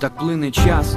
Так плине час,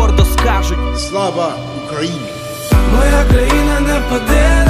гордо скажуть. Слава Україні! Моя країна не впаде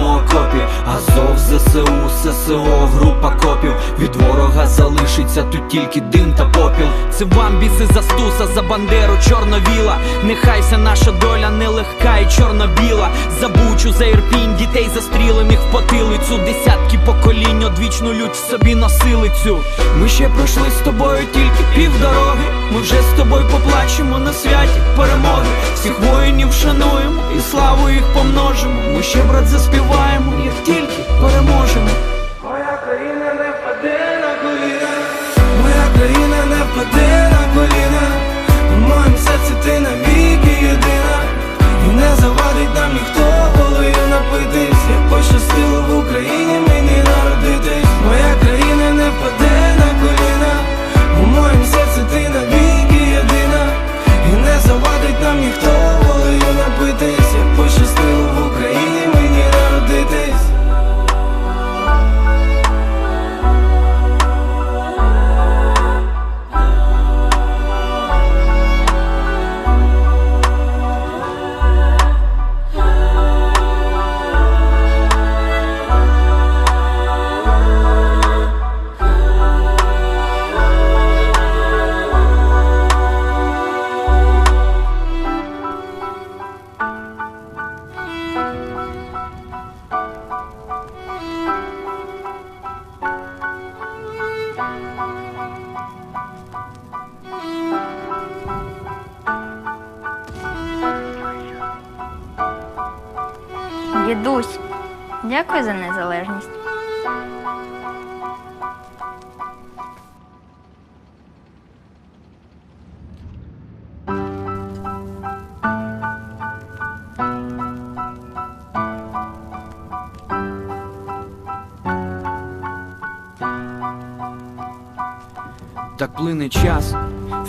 окопі. Азов, ЗСУ, ССО, група копів. Від ворога залишиться тут тільки дим та попіл. Це вам біси за стуса, за бандеру, чорновіла. Нехай вся наша доля нелегка і чорно-біла. За бучу, за ірпінь, дітей застрілених в потилицю. Десятки поколінь одвічну лють в собі носили цю. Ми ще пройшли з тобою тільки півдороги. Ми вже з тобою поплачемо на святі перемоги. Всіх воїнів шануємо і славу їх помножимо. Ми ще брат заспіваємо, як тільки переможемо. Дідусь, дякую за незалежність. Так плине час,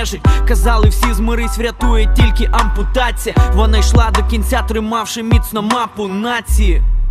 нежить. Казали, всі змирись, врятує тільки ампутація. Вона йшла до кінця, тримавши міцно мапу нації.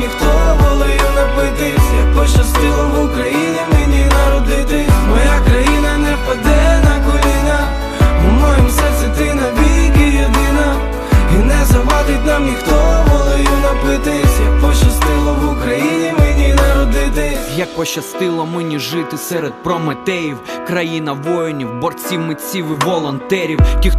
ніхто волею напитись, як пощастило в Україні мені народитись. Моя країна не впаде на коліна, у моєму серці ти навіки єдина, і не завадить нам ніхто волею напитись, як пощастило в Україні мені народитись. Як пощастило мені жити серед прометеїв, країна воїнів, борців, митців і волонтерів, ті, хто